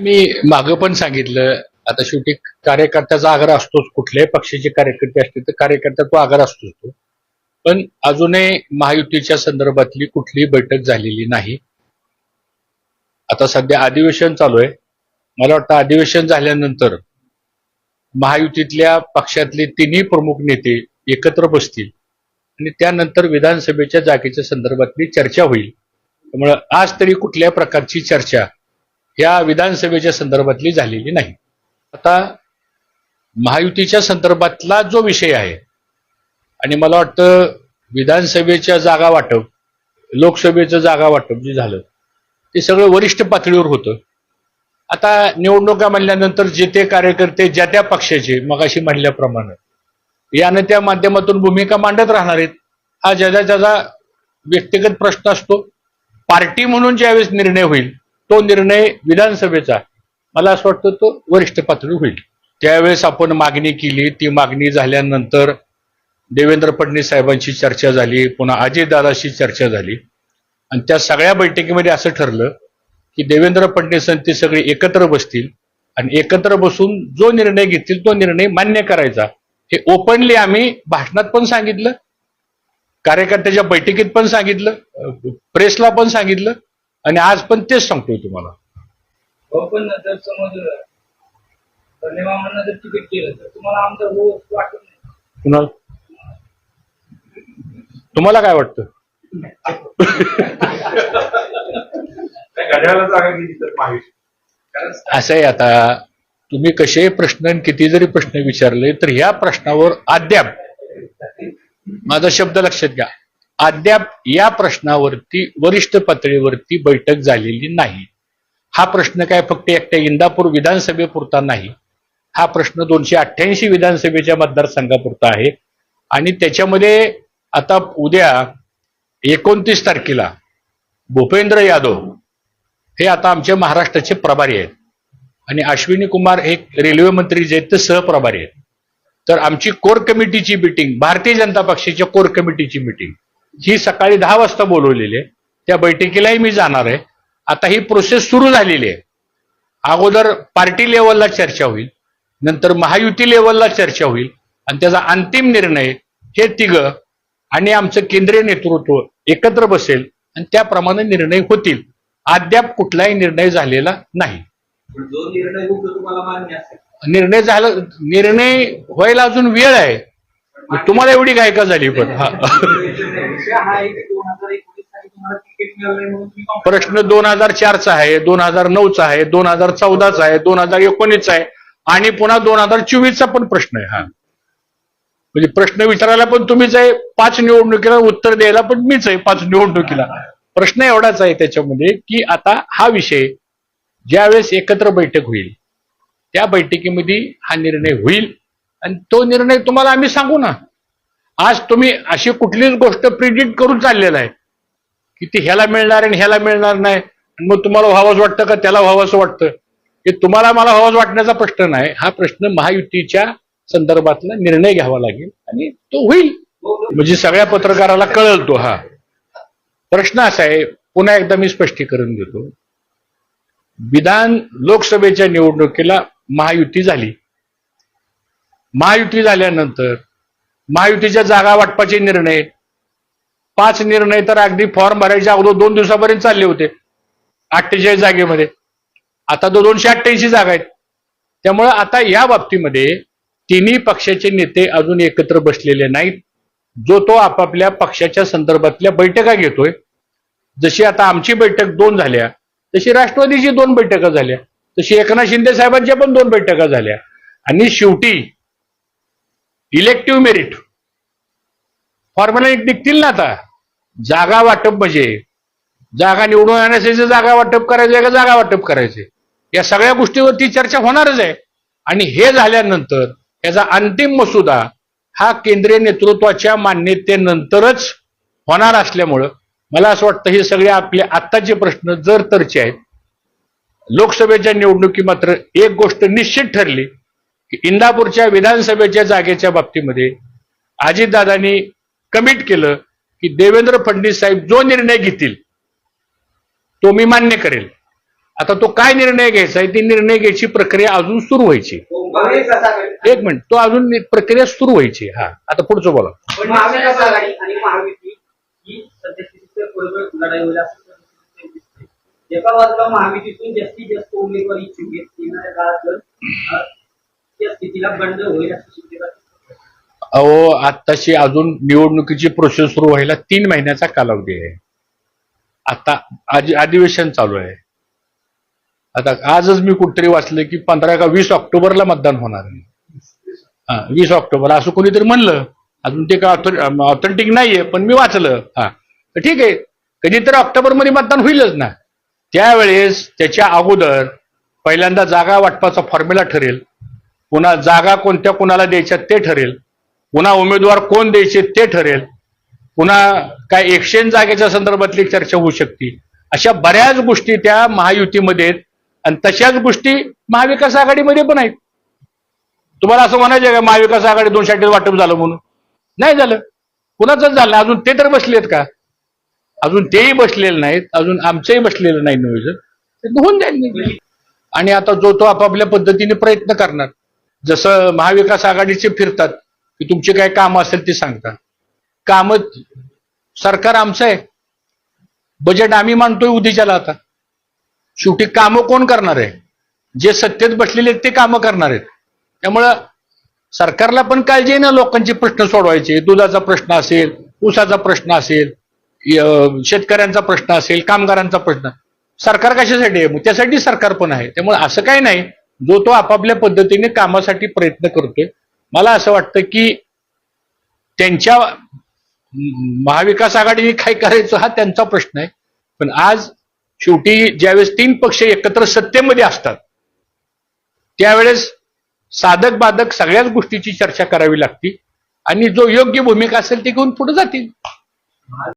मी मागं पण सांगितलं. आता शेवटी कार्यकर्त्याचा आग्रह असतोच. कुठल्याही पक्षाचे कार्यकर्ते असतील तर कार्यकर्ता तो आग्रह असतोच तो. पण अजूनही महायुतीच्या संदर्भातली कुठलीही बैठक झालेली नाही. आता सध्या अधिवेशन चालू आहे. मला वाटतं अधिवेशन झाल्यानंतर महायुतीतल्या पक्षातले तिन्ही प्रमुख नेते एकत्र बसतील. आणि त्यानंतर विधानसभेच्या जागेच्या संदर्भातली चर्चा होईल. त्यामुळं आज तरी कुठल्या प्रकारची चर्चा या विधानसभेच्या संदर्भातली झालेली नाही. आता महायुतीच्या संदर्भातला जो विषय आहे आणि मला वाटतं विधानसभेच्या जागा वाटप लोकसभेचं जागा वाटप जे झालं ते सगळं वरिष्ठ पातळीवर होतं. आता निवडणुका म्हणल्यानंतर जे ते कार्यकर्ते ज्या त्या पक्षाचे मगाशी म्हणल्याप्रमाणे यानं त्या माध्यमातून भूमिका मांडत राहणार आहेत हा ज्याचा त्याचा व्यक्तिगत प्रश्न असतो. पार्टी म्हणून ज्यावेळेस निर्णय होईल तो निर्णय विधानसभेचा मला असं वाटतं तो वरिष्ठ पातळीवर होईल. त्यावेळेस आपण मागणी केली. ती मागणी झाल्यानंतर देवेंद्र फडणवीस साहेबांशी चर्चा झाली. पुन्हा अजितदादाशी चर्चा झाली. आणि त्या सगळ्या बैठकीमध्ये असं ठरलं की देवेंद्र फडणवीस आणि ते सगळे एकत्र बसतील. आणि एकत्र बसून जो निर्णय घेतील तो निर्णय मान्य करायचा. हे ओपनली आम्ही भाषणात पण सांगितलं. कार्यकर्त्याच्या बैठकीत पण सांगितलं. प्रेसला पण सांगितलं. आणि आज पण तेच सांगतोय तुम्हाला. हो पण जर समज धन्यवादांना जर तिकीट केलं तर तुम्हाला आमचं हो वाटत नाही. कुणाल? तुम्हाला काय वाटतं? घड्याळाला जागा गेली तर महायुती कारण असं आहे आता तुम्ही कसे प्रश्न आणि किती जरी प्रश्न विचारले तर ह्या प्रश्नावर अद्याप माझा शब्द लक्षात घ्या. अद्याप या प्रश्नावरती वरिष्ठ पातळीवरती बैठक झालेली नाही. हा प्रश्न काय फक्त एकट्या इंदापूर विधानसभेपुरता नाही. हा प्रश्न दोनशे अठ्ठ्याऐंशी विधानसभेच्या मतदारसंघापुरता आहे. आणि त्याच्यामध्ये आता उद्या एकोणतीस तारखेला भूपेंद्र यादव हे आता आमच्या महाराष्ट्राचे प्रभारी आहेत. आणि अश्विनी कुमार एक रेल्वे मंत्री जे आहेत ते सहप्रभारी आहेत. तर आमची कोर कमिटीची मिटिंग भारतीय जनता पक्षाच्या कोर कमिटीची मिटिंग ही सकाळी दहा वाजता बोलवलेली आहे त्या बैठकीलाही मी जाणार आहे. आता ही प्रोसेस सुरू झालेली आहे. अगोदर पार्टी लेवलला चर्चा होईल नंतर महायुती लेवलला चर्चा होईल आणि त्याचा अंतिम निर्णय हे तिघं आणि आमचं केंद्रीय नेतृत्व एकत्र बसेल आणि त्याप्रमाणे निर्णय होतील. अद्याप कुठलाही निर्णय झालेला नाही. जो निर्णय झाला निर्णय व्हायला अजून वेळ आहे. तुम्हाला एवढी गायका झाली पण हा. प्रश्न दोन हजार चारचा आहे दोन हजार नऊचा आहे दोन हजार चौदाचा आहे दोन हजार एकोणीसचा आहे आणि पुन्हा दोन हजार चोवीसचा पण प्रश्न आहे हा. म्हणजे प्रश्न विचारायला पण तुम्हीच आहे पाच निवडणुकीला उत्तर द्यायला पण मीच आहे पाच निवडणुकीला. प्रश्न एवढाच आहे त्याच्यामध्ये की आता हा विषय ज्यावेळेस एकत्र बैठक होईल त्या बैठकीमध्ये हा निर्णय होईल आणि तो निर्णय तुम्हाला आम्ही सांगू ना. आज तुम्ही अशी कुठलीच गोष्ट प्रिडिक्ट करून चाललेला आहे. की ते ह्याला मिळणार आणि ह्याला मिळणार नाही. आणि मग तुम्हाला व्हावंच वाटतं का त्याला व्हावंसं वाटतं? हे तुम्हाला मला व्हावंच वाटण्याचा प्रश्न नाही. हा प्रश्न महायुतीच्या संदर्भातला निर्णय घ्यावा लागेल आणि तो होईल. म्हणजे सगळ्या पत्रकाराला कळल तो हा. प्रश्न असा आहे पुन्हा एकदा मी स्पष्टीकरण देतो. विधान लोकसभेच्या निवडणुकीला महायुती झाली. महायुती झाल्यानंतर महायुतीच्या जागा वाटपाचे निर्णय. पाच निर्णय तर अगदी फॉर्म भरायच्या अगोदर दोन दिवसापर्यंत चालले होते. अठ्ठेचाळीस जागेमध्ये. आता तो दोनशे अठ्ठ्याऐंशी जागा आहेत. त्यामुळे आता या बाबतीमध्ये तिन्ही पक्षाचे नेते अजून एकत्र बसलेले नाहीत. जो तो आपापल्या पक्षाच्या संदर्भातल्या बैठका घेतोय. जशी आता आमची बैठक दोन झाल्या तशी राष्ट्रवादीची दोन बैठका झाल्या तशी एकनाथ शिंदे साहेबांच्या पण दोन बैठका झाल्या. आणि शेवटी इलेक्टिव्ह मेरिट. फॉर्म्युला निघतील ना आता. जागा वाटप म्हणजे. जागा निवडून आणण्यासाठी जागा वाटप करायचे का जागा वाटप करायचे. या सगळ्या गोष्टीवरती चर्चा होणारच आहे. आणि हे झाल्यानंतर याचा अंतिम मसुदा हा केंद्रीय नेतृत्वाच्या मान्यतेनंतरच होणार असल्यामुळं मला असं वाटतं हे सगळे आपले आत्ताचे प्रश्न जर तरचे आहेत लोकसभेच्या निवडणुकी मात्र एक गोष्ट निश्चित ठरली इंदापूरच्या विधानसभेच्या जागेच्या बाबतीमध्ये अजितदादांनी कमिट केलं की देवेंद्र फडणवीस साहेब जो निर्णय घेतील तो मी मान्य करेल. आता तो काय निर्णय घ्यायचा आहे ती निर्णय घ्यायची प्रक्रिया अजून सुरू व्हायची. एक मिनिट तो अजून प्रक्रिया सुरू व्हायची. हा आता पुढचं बोला. एका बाजूला जास्तीत जास्त उमेदवार इच्छुक आहेत येणाऱ्या काळात स्थितीला बंद होईल अहो आत्ताशी अजून निवडणुकीची प्रोसेस सुरू व्हायला तीन महिन्याचा कालावधी आहे. आता अधिवेशन चालू आहे. आता आजच मी कुठेतरी वाचलं की पंधरा का वीस ऑक्टोबरला मतदान होणार आहे. हा वीस ऑक्टोबर असं कोणीतरी म्हणलं. अजून ते काय ऑथेंटिक नाहीये पण मी वाचलं. हा. तर ठीक आहे. कधीतरी ऑक्टोबरमध्ये मतदान होईलच ना. त्यावेळेस त्याच्या अगोदर पहिल्यांदा जागा वाटपाचा फॉर्म्युला ठरेल. पुन्हा जागा कोणत्या कुणाला द्यायच्या ते ठरेल. पुन्हा उमेदवार कोण द्यायचे ते ठरेल. पुन्हा काय एक्सचेंज जागेच्या संदर्भातली चर्चा होऊ शकते. अशा बऱ्याच गोष्टी त्या महायुतीमध्ये आहेत आणि तशाच गोष्टी महाविकास आघाडीमध्ये पण आहेत. तुम्हाला असं म्हणायचं आहे का महाविकास आघाडी दोनशे साठी वाटप झालं म्हणून? नाही झालं. कुणाचंच झालं अजून ते तर बसलेत का? अजून तेही बसलेले नाहीत. अजून आमचंही बसलेलं नाही नियोजन ते होऊन जाईल. आणि आता जो तो आपापल्या पद्धतीने प्रयत्न करणार. जसं महाविकास आघाडीचे फिरतात की तुमचे काय काम असेल ते सांगता काम सरकार आमचं आहे. बजेट आम्ही मांडतोय उद्याच्याला आता. शेवटी कामं कोण करणार आहे? जे सत्तेत बसलेले आहेत ते कामं करणार आहेत. त्यामुळं सरकारला पण काळजी आहे ना लोकांचे प्रश्न सोडवायचे. दुधाचा प्रश्न असेल ऊसाचा प्रश्न असेल शेतकऱ्यांचा प्रश्न असेल कामगारांचा प्रश्न. सरकार कशासाठी आहे? मग त्यासाठी सरकार पण आहे. त्यामुळे असं काही नाही. जो तो आपापल्या पद्धतीने कामासाठी प्रयत्न करतोय मला असं वाटतं की त्यांच्या महाविकास आघाडीने काय करायचं हा त्यांचा प्रश्न आहे. पण आज शेवटी ज्यावेळेस तीन पक्ष एकत्र सत्तेमध्ये असतात त्यावेळेस साधक बाधक सगळ्याच गोष्टीची चर्चा करावी लागती आणि जो योग्य भूमिका असेल ती घेऊन पुढे जातील.